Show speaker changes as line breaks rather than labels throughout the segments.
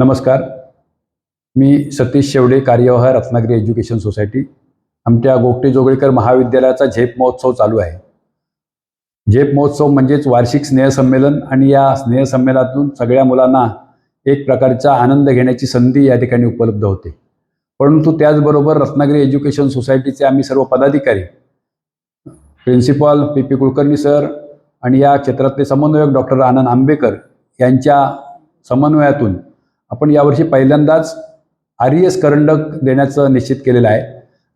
नमस्कार. मी सतीश शेवडे कार्यवाह Ratnagiri education society. आमच्या गोगटे जोगळेकर महाविद्यालयाचा झेप महोत्सव चालू आहे. झेप महोत्सव म्हणजेच वार्षिक स्नेहसंमेलन आणि या स्नेहसंमेलनातून सगळ्या मुलांना एक प्रकारचा आनंद घेण्याची संधी या ठिकाणी उपलब्ध होते. परंतु त्याचबरोबर रत्नागिरी एज्युकेशन सोसायटीचे आम्ही सर्व पदाधिकारी principal P P Kulkarni sir आणि या क्षेत्रातले समन्वयक डॉक्टर आनंद आंबेकर यांच्या समन्वयातून आपण यावर्षी पहिल्यांदाच आर ई एस करंडक देण्याचं निश्चित केलेलं आहे.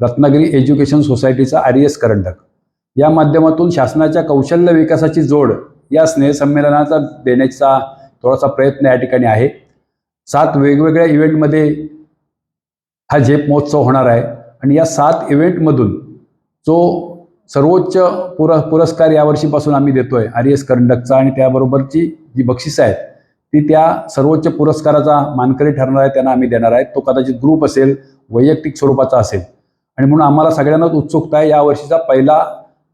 रत्नागिरी एज्युकेशन सोसायटीचा आर ई एस करंडक. या माध्यमातून शासनाच्या कौशल्य विकासाची जोड या स्नेहसंमेलनाचा देण्याचा थोडासा प्रयत्न या ठिकाणी आहे. सात वेगवेगळ्या इव्हेंटमध्ये हा झेप महोत्सव होणार आहे आणि या सात इव्हेंटमधून जो सर्वोच्च पुर पुरस्कार यावर्षीपासून आम्ही देतो आहे आर एस करंडकचा आणि त्याबरोबरची जी बक्षिसं आहेत ती त्या सर्वोच्च पुरस्काराचा मानकरी ठरणार आहे त्यांना आम्ही देणार आहे. तो कदाचित ग्रुप असेल वैयक्तिक स्वरूपाचा असेल. आणि म्हणून आम्हाला सगळ्यांनाच उत्सुकता आहे यावर्षीचा पहिला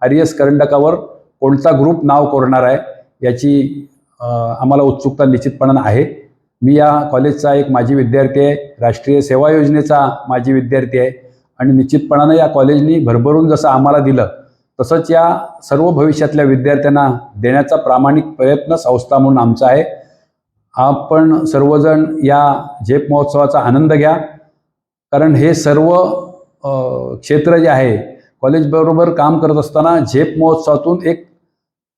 आरियस करंडकावर कोणता ग्रुप नाव कोरणार आहे याची आम्हाला उत्सुकता निश्चितपणानं आहे. मी या कॉलेजचा एक माजी विद्यार्थी आहे राष्ट्रीय सेवा योजनेचा माजी विद्यार्थी आहे. आणि निश्चितपणानं या कॉलेजनी भरभरून जसं आम्हाला दिलं तसंच या सर्व भविष्यातल्या विद्यार्थ्यांना देण्याचा प्रामाणिक प्रयत्न संस्था म्हणून आमचा आहे. आपण सर्वजण या झेप महोत्सवाचा आनंद घ्या. कारण हे सर्व क्षेत्र जे आहे कॉलेजबरोबर काम करत असताना झेप महोत्सवातून एक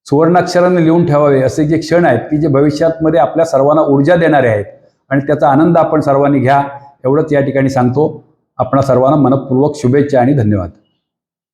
सुवर्णाक्षराने लिहून ठेवावे असे जे क्षण आहेत की जे भविष्यातमध्ये आपल्या सर्वांना ऊर्जा देणारे आहेत. आणि त्याचा आनंद आपण सर्वांनी घ्या एवढंच या ठिकाणी सांगतो. आपणा सर्वांना मनपूर्वक शुभेच्छा आणि धन्यवाद.